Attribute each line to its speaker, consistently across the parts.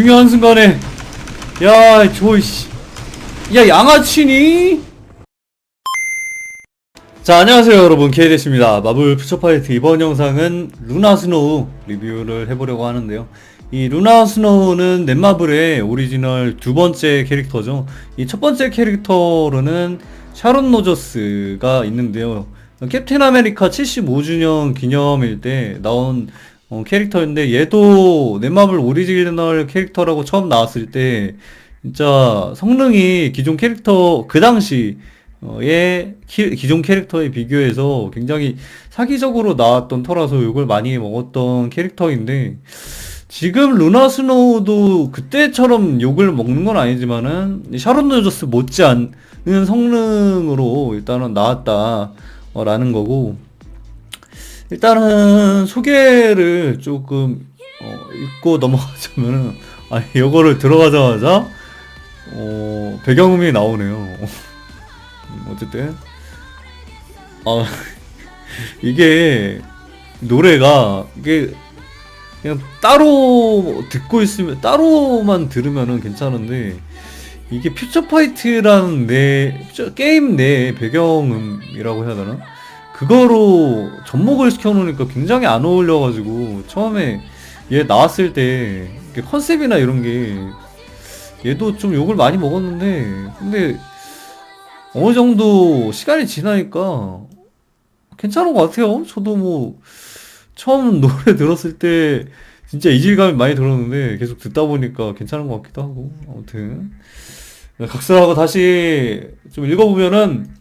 Speaker 1: 중요한 순간에. 야 저이씨. 야 양아치니? 자 안녕하세요 여러분. 케이데스입니다. 마블 퓨처파이트 이번 영상은 루나 스노우 리뷰를 해보려고 하는데요. 이 루나 스노우는 넷마블의 오리지널 두 번째 캐릭터죠. 이 첫 번째 캐릭터로는 샤론 노저스가 있는데요. 캡틴 아메리카 75주년 기념일 때 나온 어, 캐릭터인데 얘도 넷마블 오리지널 캐릭터라고 처음 나왔을 때 진짜 성능이 기존 캐릭터 그 당시 의 키- 기존 캐릭터에 비교해서 굉장히 사기적으로 나왔던 터라서 욕을 많이 먹었던 캐릭터인데 지금 루나 스노우도 그때처럼 욕을 먹는 건 아니지만은 이 샤론 노저스 못지않은 성능으로 일단은 나왔다라는 거고 일단은 소개를 조금 어, 읽고 넘어가자면은 아니 이거를 들어가자마자 어, 배경음이 나오네요. 음, 어쨌든 아 이게 노래가 이게 그냥 따로 듣고 있으면 따로만 들으면은 괜찮은데 이게 퓨처 파이트라는 내 게임 내 배경음이라고 해야 되나? 그거로 접목을 시켜놓으니까 굉장히 안 어울려가지고 처음에 얘 나왔을 때 컨셉이나 이런 게 얘도 좀 욕을 많이 먹었는데 근데 어느 정도 시간이 지나니까 괜찮은 것 같아요. 저도 뭐 처음 노래 들었을 때 진짜 이질감이 많이 들었는데 계속 듣다 보니까 괜찮은 것 같기도 하고 아무튼 각설하고 다시 좀 읽어보면은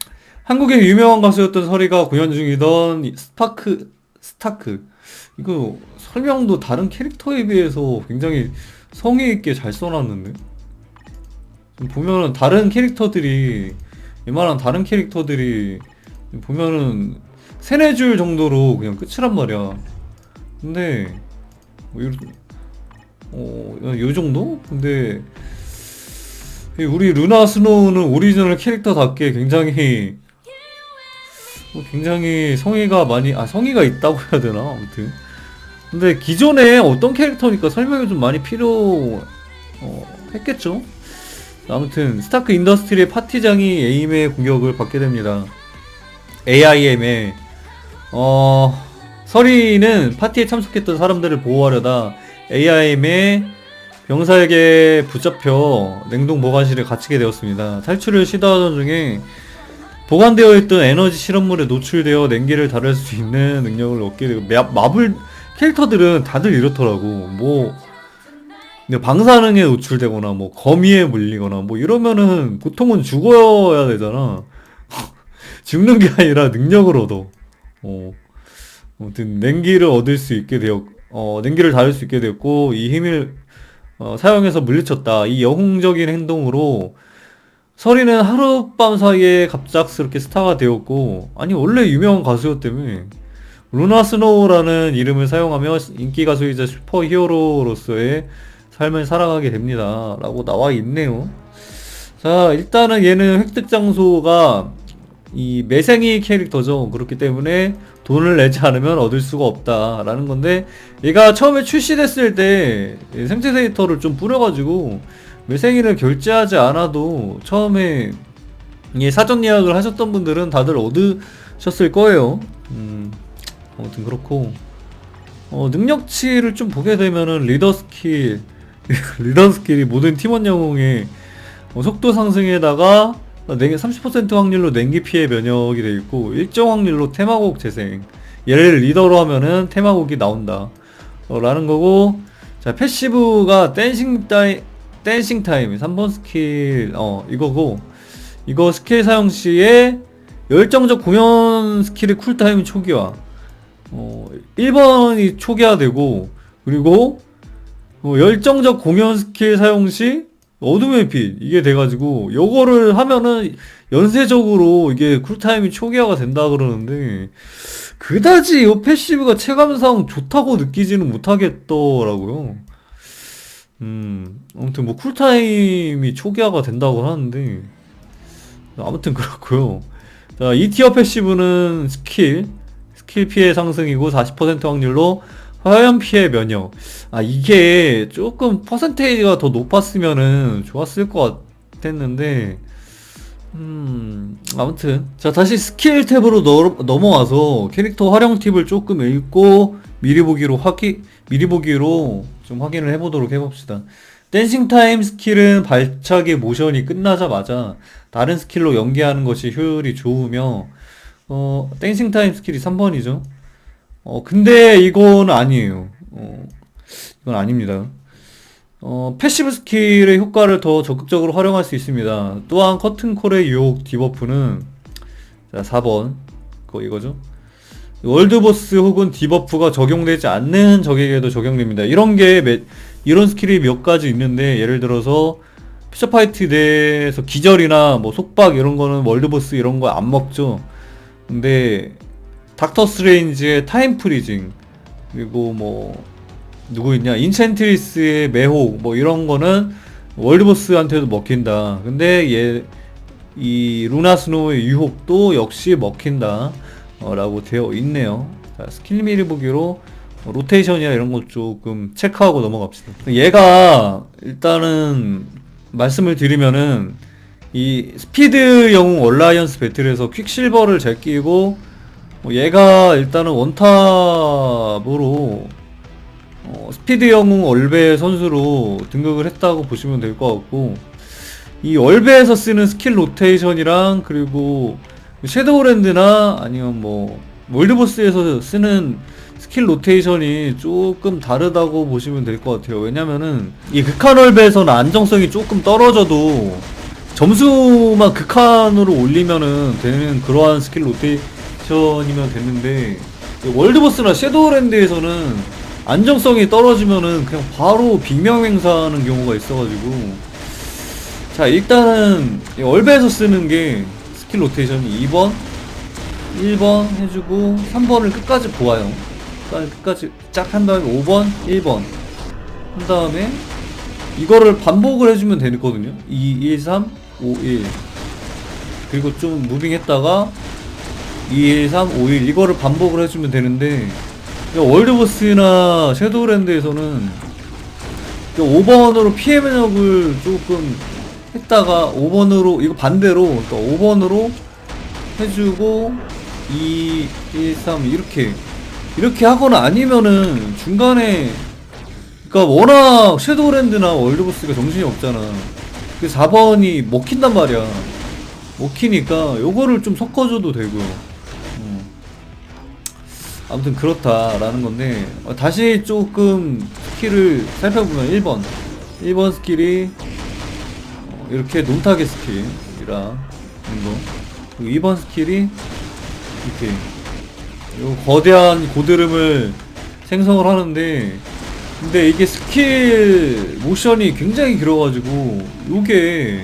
Speaker 1: 한국의 유명한 가수였던 설이가 공연 중이던 이 스파크 스타크. 이거 설명도 다른 캐릭터에 비해서 굉장히 성의 있게 잘 써놨는데? 좀 보면은 다른 캐릭터들이 웬만한 다른 캐릭터들이 보면은 세네 줄 정도로 그냥 끝이란 말이야. 근데 뭐 요, 어, 요 정도? 근데 이 우리 루나 스노우는 오리지널 캐릭터답게 굉장히 뭐 굉장히 성의가 많이 아 성의가 있다고 해야 되나? 아무튼. 근데 기존에 어떤 캐릭터니까 설명이 좀 많이 필요 어, 했겠죠? 아무튼 스타크 인더스트리의 파티장이 에임의 공격을 받게 됩니다. AIM에 어 서리는 파티에 참석했던 사람들을 보호하려다 AIM의 병사에게 붙잡혀 냉동 보관실에 갇히게 되었습니다. 탈출을 시도하던 중에 보관되어 있던 에너지 실험물에 노출되어 냉기를 다룰 수 있는 능력을 얻게 되고 마, 마블 캐릭터들은 다들 이렇더라고. 뭐 근데 방사능에 노출되거나 뭐 거미에 물리거나 뭐 이러면은 보통은 죽어야 되잖아. 죽는 게 아니라 능력을 얻어. 어. 아무튼 냉기를 얻을 수 있게 되었 어 냉기를 다룰 수 있게 되었고 이 힘을 어, 사용해서 물리쳤다. 이 영웅적인 행동으로 설이는 하룻밤 사이에 갑작스럽게 스타가 되었고 아니 원래 유명한 가수였다며 루나 스노우라는 이름을 사용하며 인기 가수이자 슈퍼 히어로로서의 삶을 살아가게 됩니다. 라고 나와 있네요. 자 일단은 얘는 획득 장소가 이 매생이 캐릭터죠. 그렇기 때문에 돈을 내지 않으면 얻을 수가 없다라는 건데 얘가 처음에 출시됐을 때 생체 데이터를 좀 뿌려가지고 매생이를 결제하지 않아도 처음에 이 사전 예약을 하셨던 분들은 다들 얻으셨을 거예요. 음, 아무튼 그렇고. 어, 능력치를 좀 보게 되면은 리더 스킬 리더 스킬이 모든 팀원 영웅의 어, 속도 상승에다가 냉- 30% 확률로 냉기 피해 면역이 돼 있고 일정 확률로 테마곡 재생. 얘를 리더로 하면은 테마곡이 나온다. 어, 라는 거고. 자 패시브가 댄싱 타임 댄싱 타임 3번 스킬 어 이거고 이거 스킬 사용 시에 열정적 공연 스킬의 쿨타임 초기화 어 1번이 초기화되고 그리고 어, 열정적 공연 스킬 사용 시 어둠의 빛 이게 돼가지고 요거를 하면은 연쇄적으로 이게 쿨타임이 초기화가 된다 그러는데 그다지 이 패시브가 체감상 좋다고 느끼지는 못하겠더라고요. 음 아무튼 뭐 쿨타임이 초기화가 된다고 하는데 아무튼 그렇고요. 자 2티어 패시브는 스킬 스킬 피해 상승이고 40% 확률로 화염 피해 면역. 아, 이게 조금 퍼센테이지가 더 높았으면은 좋았을 것 같았는데, 음, 아무튼. 자, 다시 스킬 탭으로 넘- 넘어와서 캐릭터 활용 팁을 조금 읽고 미리 보기로 확인, 미리 보기로 좀 확인을 해보도록 해봅시다. 댄싱 타임 스킬은 발차기 모션이 끝나자마자 다른 스킬로 연계하는 것이 효율이 좋으며, 어, 댄싱 타임 스킬이 3번이죠. 어, 근데 이건 아니에요. 어, 이건 아닙니다. 어, 패시브 스킬의 효과를 더 적극적으로 활용할 수 있습니다. 또한 커튼콜의 유혹 디버프는 자, 4번. 그거 이거죠. 월드보스 혹은 디버프가 적용되지 않는 적에게도 적용됩니다. 이런 게 몇- 이런 스킬이 몇 가지 있는데 예를 들어서 피처파이트 내에서 기절이나 뭐 속박 이런 거는 월드보스 이런 거 안 먹죠. 근데 닥터 스트레인지의 타임 프리징 그리고 뭐 누구 있냐 인챈트리스의 매혹 뭐 이런 거는 월드보스한테도 먹힌다 근데 얘 이 루나 스노우의 유혹도 역시 먹힌다 어, 라고 되어 있네요. 자, 스킬 미리 보기로 어, 로테이션이나 이런 거 조금 체크하고 넘어갑시다. 얘가 일단은 말씀을 드리면은 이 스피드 영웅 얼라이언스 배틀에서 퀵실버를 잘 끼고 뭐 얘가 일단은 원탑으로 어, 스피드 영웅 얼베 선수로 등극을 했다고 보시면 될 것 같고 이 얼베에서 쓰는 스킬 로테이션이랑 그리고 섀도우랜드나 아니면 뭐 월드보스에서 쓰는 스킬 로테이션이 조금 다르다고 보시면 될 것 같아요. 왜냐면은 이 극한 얼베에서는 안정성이 조금 떨어져도 점수만 극한으로 올리면은 되는 그러한 스킬 로테이션이면 됐는데 월드보스나 섀도우랜드에서는 안정성이 떨어지면은 그냥 바로 빅명 행사하는 경우가 있어가지고 자 일단은 이 얼베에서 쓰는 게 스킬 로테이션이 2번 1번 해주고 3번을 끝까지 보아요. 끝까지, 쫙한 다음에 5번 1번. 한 다음에 이거를 반복을 해주면 되거든요. 2, 1, 3, 5, 1 그리고 좀 무빙 했다가 2, 1, 3, 5, 1 이거를 반복을 해주면 되는데 월드보스나 섀도우랜드에서는 5번으로 피해 면역을 조금 했다가 5번으로 이거 반대로 또 5번으로 해주고 2, 1, 3 이렇게 이렇게 하거나 아니면은 중간에 그러니까 워낙 섀도우랜드나 월드보스가 정신이 없잖아. 그 4번이 먹힌단 말이야. 먹히니까 요거를 좀 섞어줘도 되고요. 음. 아무튼 그렇다라는 건데 어, 다시 조금 스킬을 살펴보면 1번 1번 스킬이 어, 이렇게 논타겟 스킬이라 거 그리고 2번 스킬이 이렇게 요 거대한 고드름을 생성을 하는데 근데 이게 스킬 모션이 굉장히 길어가지고 요게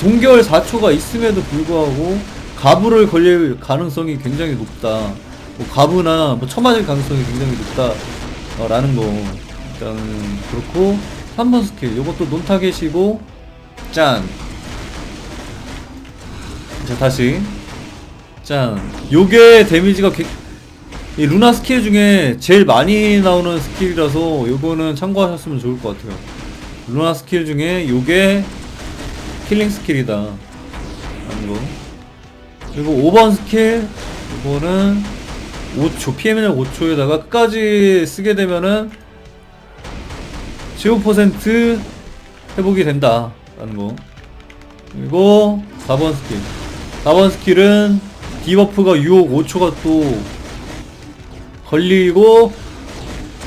Speaker 1: 동결 4초가 있음에도 불구하고 가부를 걸릴 가능성이 굉장히 높다. 뭐 가부나 뭐 처맞을 가능성이 굉장히 높다 라는 거 일단은 그렇고 3번 스킬 요것도 논타겟이고 짠. 자 다시 짠. 요게 데미지가 개- 이 루나 스킬 중에 제일 많이 나오는 스킬이라서 요거는 참고하셨으면 좋을 것 같아요. 루나 스킬 중에 요게 킬링 스킬이다. 라는 거. 그리고 5번 스킬, 이거는 5초, PM을 5초에다가 끝까지 쓰게 되면은 15% 회복이 된다. 라는 거. 그리고 4번 스킬. 4번 스킬은 디버프가 유혹 5초가 또 걸리고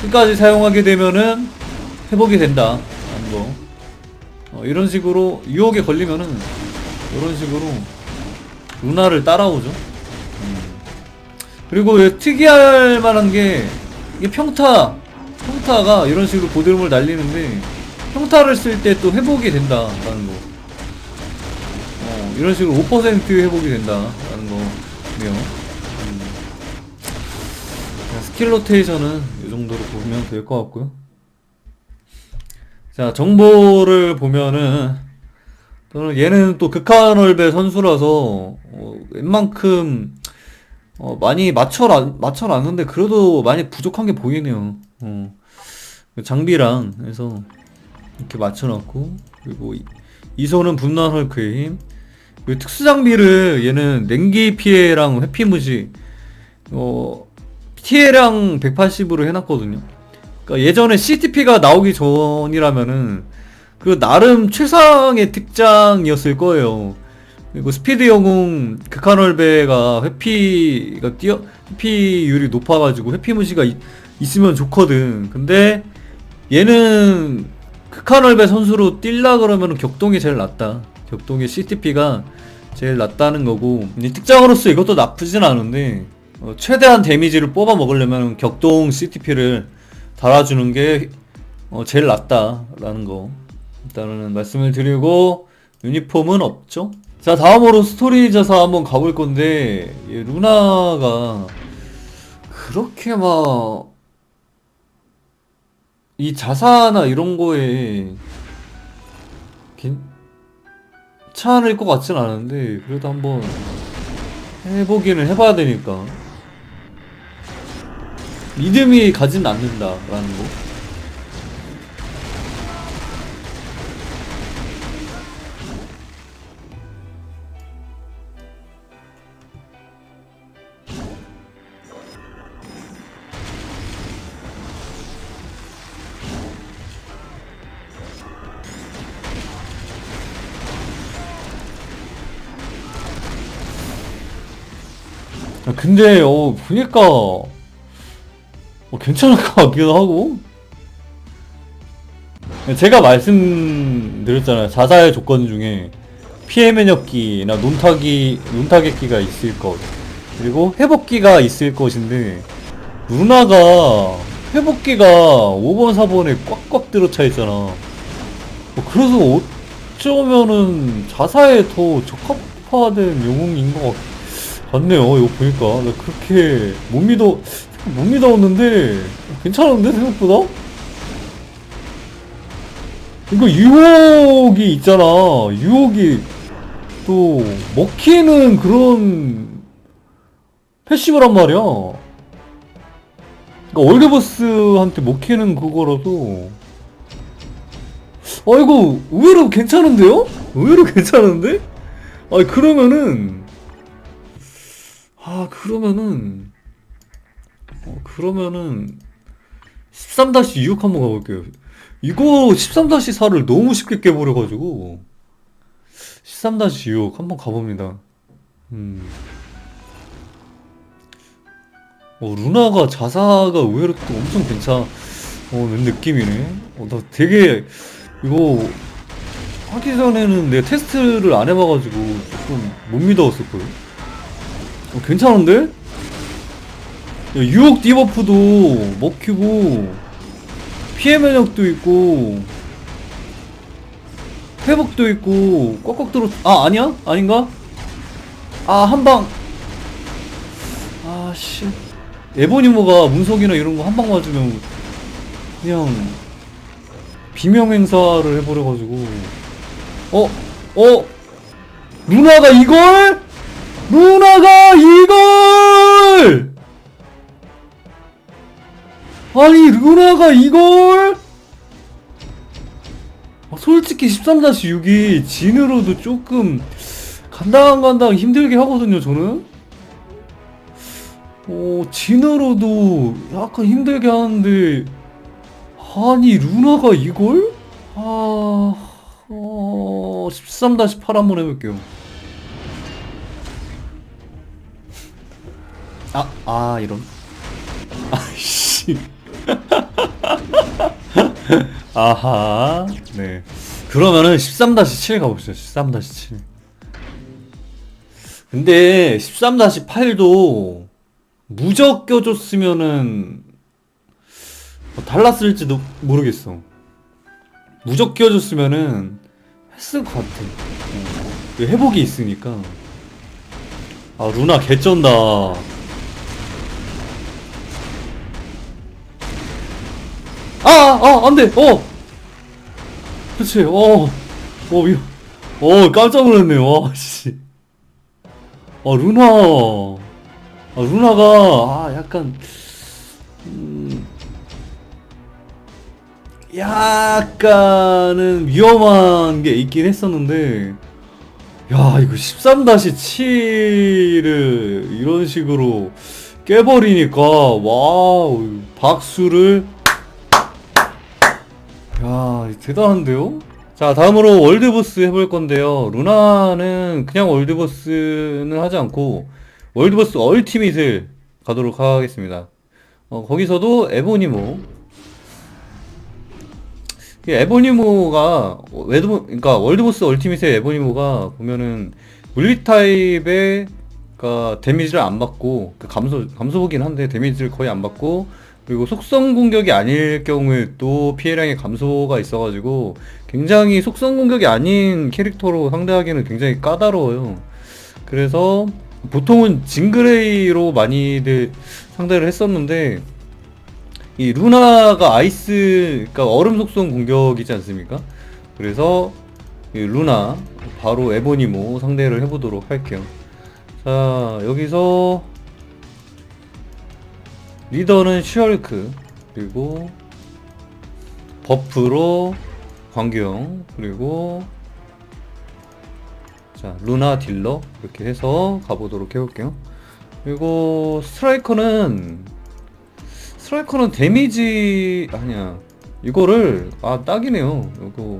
Speaker 1: 끝까지 사용하게 되면은 회복이 된다. 라는 거. 어, 이런 식으로 유혹에 걸리면은 이런 식으로 루나를 따라오죠. 음. 그리고 얘 특이할 만한 게 이게 평타 평타가 이런 식으로 고드름을 날리는데 평타를 쓸 때 또 회복이 된다라는 거. 어, 이런 식으로 5% 회복이 된다라는 거네요. 음. 자, 스킬 로테이션은 이 정도로 보면 될 것 같고요. 자, 정보를 보면은, 저는 얘는 또 극한월배 선수라서, 어, 웬만큼, 어, 많이 맞춰라, 맞춰놨는데, 그래도 많이 부족한 게 보이네요. 어, 장비랑 해서 이렇게 맞춰놨고 그리고 이, 이 손은 분노한 헐크의 힘. 그리고 특수 장비를 얘는 냉기 피해랑 회피 무시 어 피해량 180으로 해놨거든요. 그러니까 예전에 CTP가 나오기 전이라면은 그 나름 최상의 특장이었을 거예요. 그리고 스피드 영웅 극한월배가 회피가 뛰어 회피율이 높아가지고 회피 무시가 이- 있으면 좋거든. 근데 얘는 극한월배 선수로 뛸라 그러면 격동이 제일 낫다. 격동의 CTP가 제일 낫다는 거고 이 특장으로서 이것도 나쁘진 않은데 어, 최대한 데미지를 뽑아 먹으려면 격동 CTP를 달아주는 게 어, 제일 낫다라는 거 일단은 말씀을 드리고 유니폼은 없죠. 자 다음으로 스토리 자사 한번 가볼 건데 이 루나가 그렇게 막 이 자사나 이런 거에 괜찮을 것 같진 않은데 그래도 한번 해보기는 해봐야 되니까 믿음이 가진 않는다라는 거. 근데 어 보니까 어, 괜찮을 것 같기도 하고 제가 말씀드렸잖아요 자사의 조건 중에 피해 면역기나 논타기 논타격기가 있을 것 그리고 회복기가 있을 것인데 루나가 회복기가 5번 4번에 꽉꽉 들어차 있잖아 어, 그래서 어쩌면은 자사에 더 적합화된 영웅인 것 같. 같네요. 이거 보니까 나 그렇게 못 믿어 못 믿었는데 괜찮은데 생각보다 이거 유혹이 있잖아. 유혹이 또 먹히는 그런 패시브란 말이야. 그러니까 월드버스한테 먹히는 그거라도 아 이거 의외로 괜찮은데요? 의외로 괜찮은데? 아 그러면은 아 그러면은 어, 그러면은 13-6 한번 가볼게요. 이거 13-4를 너무 쉽게 깨버려가지고 13-6 한번 가봅니다. 음. 어, 루나가 자사가 의외로 또 엄청 괜찮은 느낌이네. 어, 나 되게 이거 하기 전에는 내가 테스트를 안 해봐가지고 조금 못 믿어왔었거든. 어, 괜찮은데? 야, 유혹 디버프도 먹히고 피해 면역도 있고 회복도 있고 꽉꽉 들어 아 아니야? 아닌가? 아 한방 아씨 에보니모가 문석이나 이런 거 한 방 맞으면 그냥 비명 행사를 해버려가지고 어? 어? 루나가 이걸? 루나가 이걸! 아니, 루나가 이걸? 아, 솔직히 13-6이 진으로도 조금 간당간당 힘들게 하거든요, 저는. 어, 진으로도 약간 힘들게 하는데, 아니, 루나가 이걸? 아, 어, 13-8 한번 해볼게요. 아, 아, 이런. 아이씨. 아하. 네. 그러면은 13-7 가봅시다. 13-7. 근데 13-8도 무적 껴줬으면은 뭐 달랐을지도 모르겠어. 무적 껴줬으면은 했을 것 같아. 어. 회복이 있으니까. 아, 루나 개쩐다. 아, 아, 안 돼, 어! 그치, 어, 어, 이, 어, 깜짝 놀랐네, 와, 씨. 아, 루나. 아, 루나가, 아, 약간, 음, 약간은 위험한 게 있긴 했었는데 야 이거 13-7을 이런 식으로 깨버리니까 와우 박수를 야 대단한데요? 자 다음으로 월드보스 해볼 건데요. 루나는 그냥 월드보스는 하지 않고 월드보스 얼티밋을 가도록 하겠습니다. 어, 거기서도 에보니모. 이 에보니모가 외드 그러니까 월드보스 얼티밋의 에보니모가 보면은 물리 타입의 그러니까 데미지를 안 받고 그 감소 감소보긴 한데 데미지를 거의 안 받고 그리고 속성 공격이 아닐 경우에 또 피해량의 감소가 있어가지고 굉장히 속성 공격이 아닌 캐릭터로 상대하기는 굉장히 까다로워요. 그래서 보통은 징그레이로 많이들 상대를 했었는데 이 루나가 아이스, 그러니까 얼음 속성 공격이지 않습니까? 그래서 이 루나 바로 에보니모 상대를 해보도록 할게요. 자 여기서 리더는 슈얼크 그리고 버프로 광규형 그리고 자 루나 딜러 이렇게 해서 가보도록 해볼게요. 그리고 스트라이커는 스트라이커는 데미지 아니야. 이거를 아 딱이네요. 이거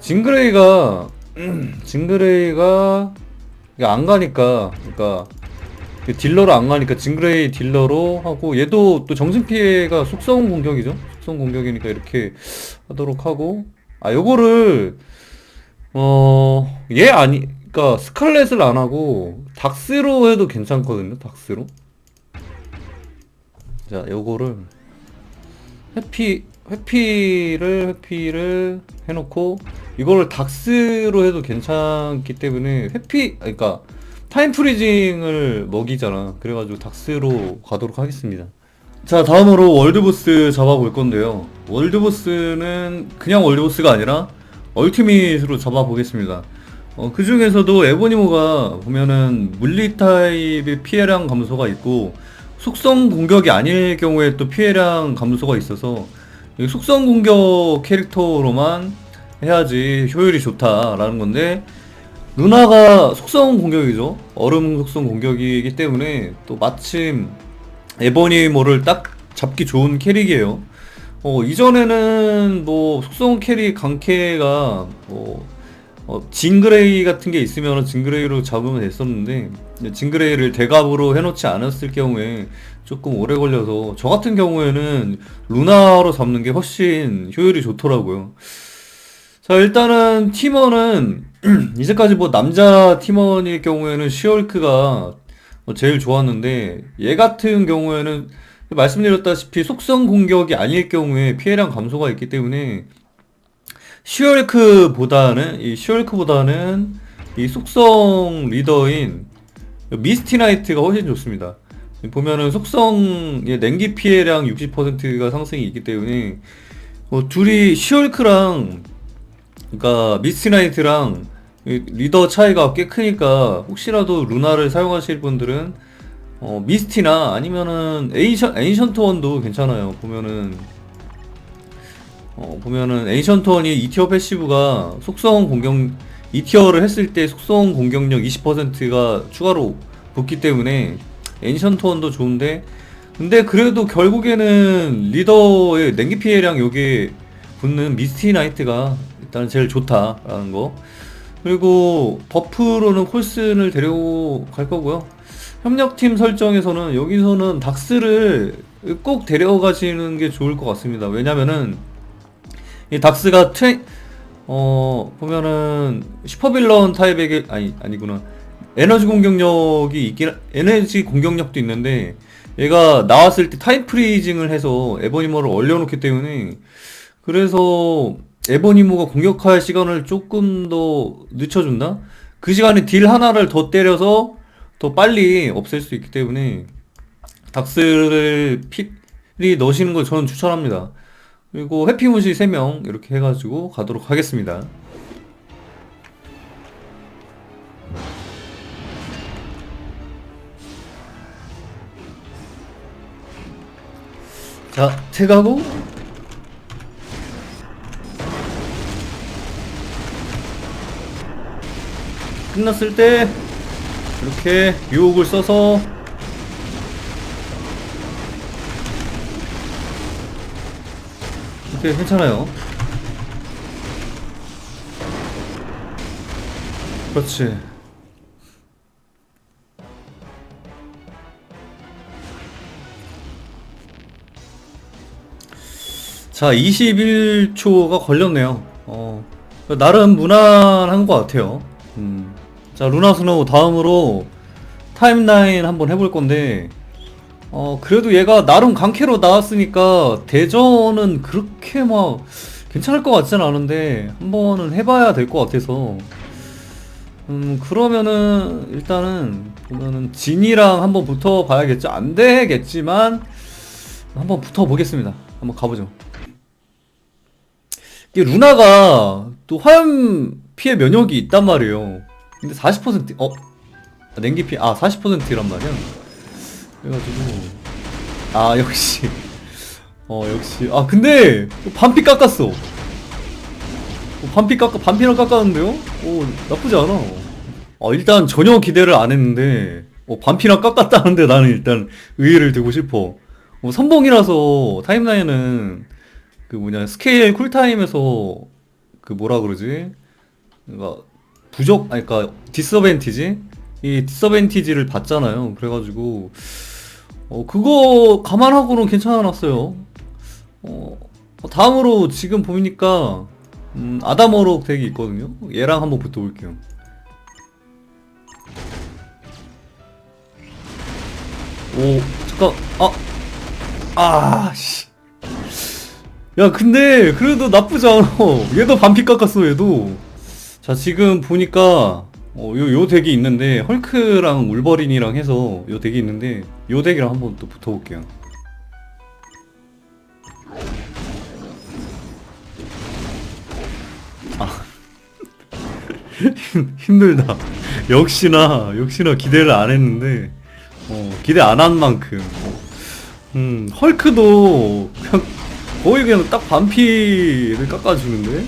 Speaker 1: 징그레이가 징그레이가 이게 안 가니까 그러니까 그 딜러로 안 가니까 징그레이 딜러로 하고 얘도 또 정신 피해가 속성 공격이죠. 속성 공격이니까 이렇게 하도록 하고 아 요거를 어 얘 아니 그러니까 스칼렛을 안 하고 닥스로 해도 괜찮거든요. 닥스로. 자, 요거를 회피 회피를 회피를 해놓고 이거를 닥스로 해도 괜찮기 때문에 회피 그러니까 타임 프리징을 먹이잖아. 그래가지고 닥스로 가도록 하겠습니다. 자, 다음으로 월드보스 잡아볼 건데요. 월드보스는 그냥 월드보스가 아니라 얼티밋으로 잡아보겠습니다. 어, 그 중에서도 에보니모가 보면은 물리 타입의 피해량 감소가 있고 속성 공격이 아닐 경우에 또 피해량 감소가 있어서 이 속성 공격 캐릭터로만 해야지 효율이 좋다라는 건데 루나가 속성 공격이죠. 얼음 속성 공격이기 때문에 또 마침 에버니모를 딱 잡기 좋은 캐릭이에요. 어, 이전에는 뭐 속성 캐릭 강캐가 뭐 어, 징그레이 같은 게 있으면 징그레이로 잡으면 됐었는데 징그레이를 대갑으로 해놓지 않았을 경우에 조금 오래 걸려서 저 같은 경우에는 루나로 잡는 게 훨씬 효율이 좋더라고요. 자 일단은 팀원은 이제까지 뭐 남자 팀원일 경우에는 시얼크가 뭐 제일 좋았는데 얘 같은 경우에는 말씀드렸다시피 속성 공격이 아닐 경우에 피해량 감소가 있기 때문에 시얼크보다는 이 시얼크보다는 이 속성 리더인 미스티나이트가 훨씬 좋습니다. 보면은 속성의 냉기 피해량 60%가 상승이 있기 때문에 어, 둘이 시얼크랑 그러니까 미스티나이트랑 리더 차이가 꽤 크니까 혹시라도 루나를 사용하실 분들은 어, 미스티나 아니면은 에이션, 에이션트 원도 괜찮아요. 보면은 어, 보면은 에이션트 원이 2티어 패시브가 속성 공격 2티어를 했을 때 속성 공격력 20%가 추가로 붙기 때문에 에이션트 원도 좋은데 근데 그래도 결국에는 리더의 냉기 피해량 요게 붙는 미스티 나이트가 일단 제일 좋다라는 거. 그리고 버프로는 콜슨을 데려갈 거고요. 협력팀 설정에서는 여기서는 닥스를 꼭 데려가시는 게 좋을 것 같습니다. 왜냐면은 이 닥스가 트레 어 보면은 슈퍼빌런 타입에게 아니 아니구나 에너지 공격력이 있긴 에너지 공격력도 있는데 얘가 나왔을 때 타임 프리징을 해서 에버니머를 얼려놓기 때문에 그래서 에버니모가 공격할 시간을 조금 더 늦춰준다? 그 시간에 딜 하나를 더 때려서 더 빨리 없앨 수 있기 때문에 닥스를 필히 넣으시는 걸 저는 추천합니다. 그리고 해피문시 3명 이렇게 해가지고 가도록 하겠습니다. 자 퇴가고. 끝났을 때 이렇게 유혹을 써서 이렇게 괜찮아요. 그렇지. 자, 21초가 걸렸네요. 어, 나름 무난한 것 같아요. 음. 자, 루나 스노우 다음으로 타임라인 한번 해볼 건데, 어, 그래도 얘가 나름 강캐로 나왔으니까 대전은 그렇게 막 괜찮을 것 같지는 않은데, 한번은 해봐야 될 것 같아서, 음, 그러면은, 일단은, 보면은, 진이랑 한번 붙어 봐야겠죠? 안 되겠지만, 한번 붙어 보겠습니다. 한번 가보죠. 이게 루나가 또 화염 피해 면역이 있단 말이에요. 근데 40% 어? 아, 냉기 피해 아 40%란 말이야. 그래가지고 아 역시 어 역시 아 근데 반피 깎았어. 어, 반피 깎아 반피랑 깎았는데요? 오 나쁘지 않아. 어 일단 전혀 기대를 안 했는데 어, 반피랑 깎았다는데 나는 일단 의의를 두고 싶어. 어, 선봉이라서 타임라인은 그 뭐냐 스케일 쿨타임에서 그 뭐라 그러지? 그러니까 부족 아니 그러니까 디서벤티지 이 디서벤티지를 받잖아요. 그래가지고 어 그거 감안하고는 괜찮았어요. 어 다음으로 지금 보니까 음, 아다머록 덱이 있거든요. 얘랑 한번 붙어볼게요. 오 잠깐 아 아 씨 야 근데 그래도 나쁘지 않아 얘도 반피 깎았어 얘도 자 지금 보니까 어, 요, 요 덱이 있는데 헐크랑 울버린이랑 해서 요 덱이 있는데 요 덱이랑 한번 또 붙어볼게요. 아. 힘- 힘들다. 역시나 역시나 기대를 안 했는데 어, 기대 안 한 만큼. 음 헐크도 그냥 거의 그냥 딱 반피를 깎아주는데?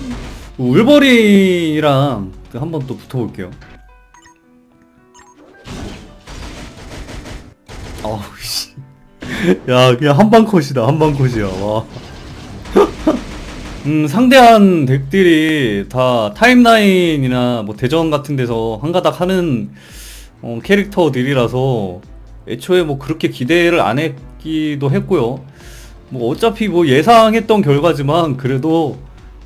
Speaker 1: 울버린이랑 한번 또 붙어볼게요 아우 씨. 야 그냥 한방 컷이다 한방 컷이야 와. 음 상대한 덱들이 다 타임라인이나 뭐 대전 같은 데서 한가닥 하는 어, 캐릭터들이라서 애초에 뭐 그렇게 기대를 안 했기도 했고요. 뭐 어차피 뭐 예상했던 결과지만 그래도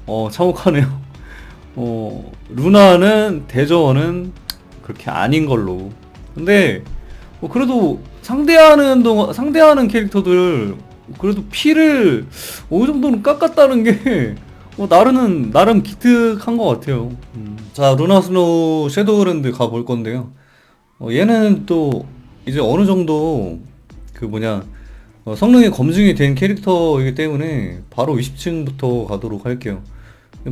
Speaker 1: 어 참혹하네요. 어 루나는 대전은 그렇게 아닌 걸로. 근데 뭐 그래도 상대하는 동안 상대하는 캐릭터들 그래도 피를 어느 정도는 깎았다는 게 어, 나름은 나름 기특한 것 같아요. 음. 자 루나 스노우 섀도우랜드 가볼 건데요. 어, 얘는 또 이제 어느 정도 그 뭐냐 어, 성능이 검증이 된 캐릭터이기 때문에 바로 20층부터 가도록 할게요.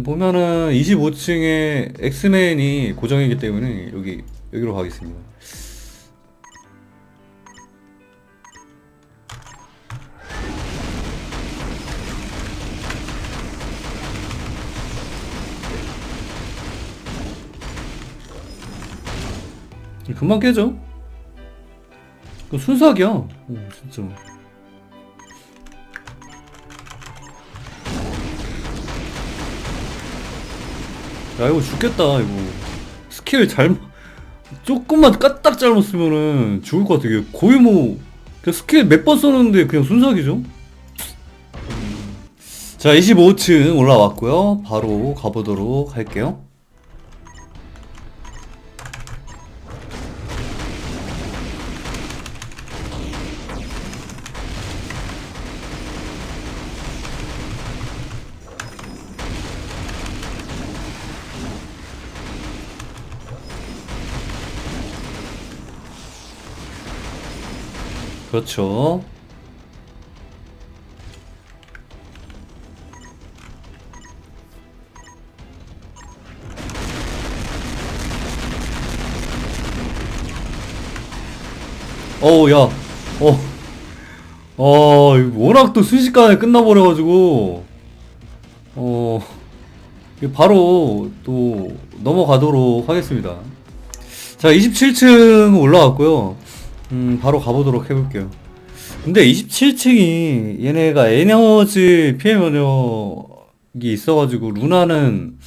Speaker 1: 보면은 25층에 엑스맨이 고정이기 때문에 여기 여기로 가겠습니다. 금방 깨져. 그 순삭이야. 오, 진짜. 야 이거 죽겠다 이거 스킬 잘못 조금만 까딱 잘못 쓰면은 죽을 것 같아 이게 거의 뭐 그냥 스킬 몇 번 썼는데 그냥 순삭이죠 음. 자 25층 올라왔고요 바로 가보도록 할게요 그렇죠. 어우 야. 어. 어 워낙 또 순식간에 끝나버려 가지고. 어. 이게 바로 또 넘어가도록 하겠습니다. 자 27층 올라왔고요 음 바로 가보도록 해볼게요. 근데 27층이 얘네가 에너지 피해 면역이 있어가지고 루나는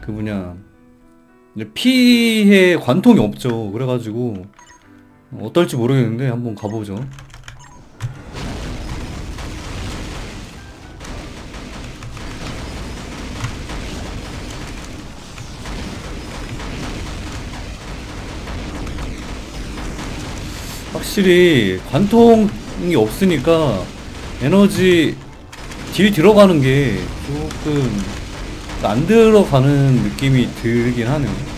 Speaker 1: 그 뭐냐 피해 관통이 없죠. 그래가지고 어떨지 모르겠는데 한번 가보죠 확실히 관통이 없으니까 에너지 딜 들어가는 게 조금 안 들어가는 느낌이 들긴 하네요.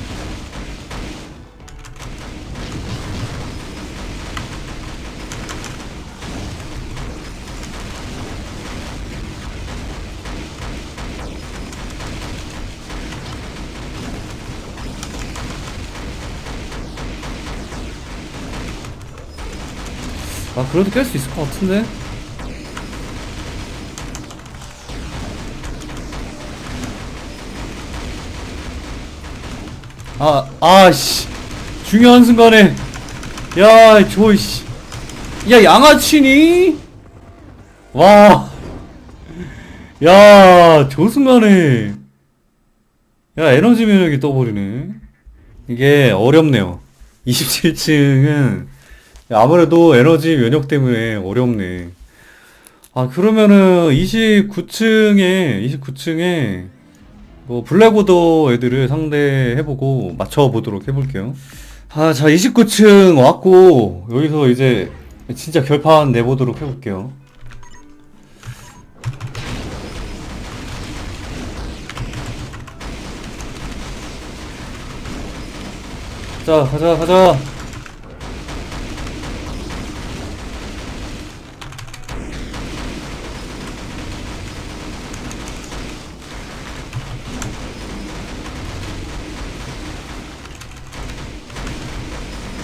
Speaker 1: 그래도 깰 수 있을 것 같은데? 아, 아씨 중요한 순간에 야, 저 씨. 야, 양아치니? 와. 야, 저 순간에 야, 에너지 면역이 떠버리네. 이게 어렵네요. 27층은 아무래도 에너지 면역 때문에 어렵네. 아, 그러면은 29층에, 29층에 뭐 블랙오더 애들을 상대해보고 맞춰보도록 해볼게요. 아, 자, 29층 왔고, 여기서 이제 진짜 결판 내보도록 해볼게요. 자, 가자, 가자.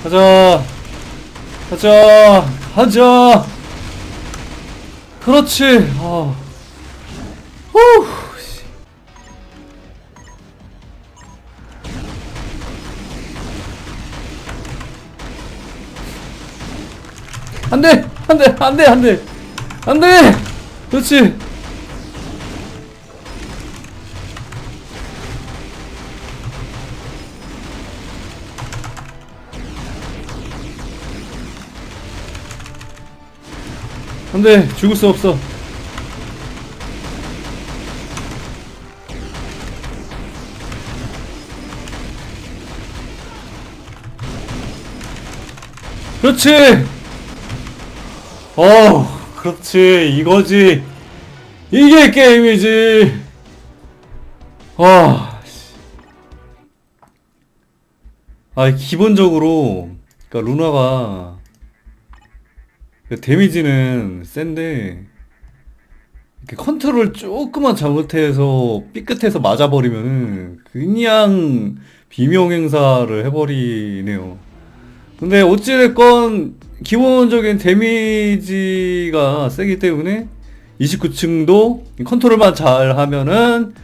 Speaker 1: 가자. 가자. 가자. 그렇지. 아. 후. 씨. 안 돼! 안 돼! 안 돼! 안 돼! 안 돼! 그렇지! 안 돼! 죽을 수 없어! 그렇지! 어, 그렇지. 이거지. 이게 게임이지. 아, 씨. 아, 기본적으로, 그니까 루나가, 그 데미지는 센데, 이렇게 컨트롤 조금만 잘못해서 삐끗해서 맞아버리면은, 그냥 비명 행사를 해버리네요. 근데 어찌됐건 기본적인 데미지가 세기 때문에 29층도 컨트롤만 잘 하면은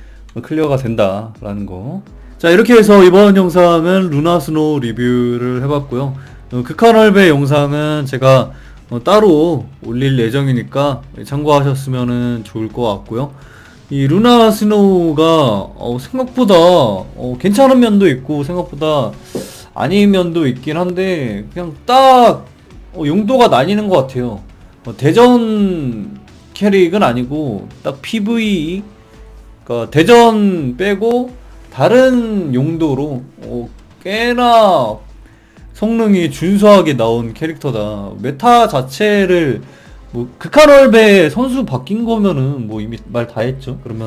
Speaker 1: 클리어가 된다라는 거. 자 이렇게 해서 이번 영상은 루나 스노우 리뷰를 해봤고요. 어, 극한월배 영상은 제가 어, 따로 올릴 예정이니까 참고하셨으면 좋을 것 같고요. 이 루나 스노우가 어, 생각보다 어, 괜찮은 면도 있고 생각보다 아닌 면도 있긴 한데 그냥 딱 어, 용도가 나뉘는 것 같아요. 어, 대전 캐릭은 아니고 딱 PV 그러니까 대전 빼고 다른 용도로 어, 꽤나 성능이 준수하게 나온 캐릭터다. 메타 자체를 뭐 극한월배 선수 바뀐 거면은 뭐 이미 말 다 했죠. 그러면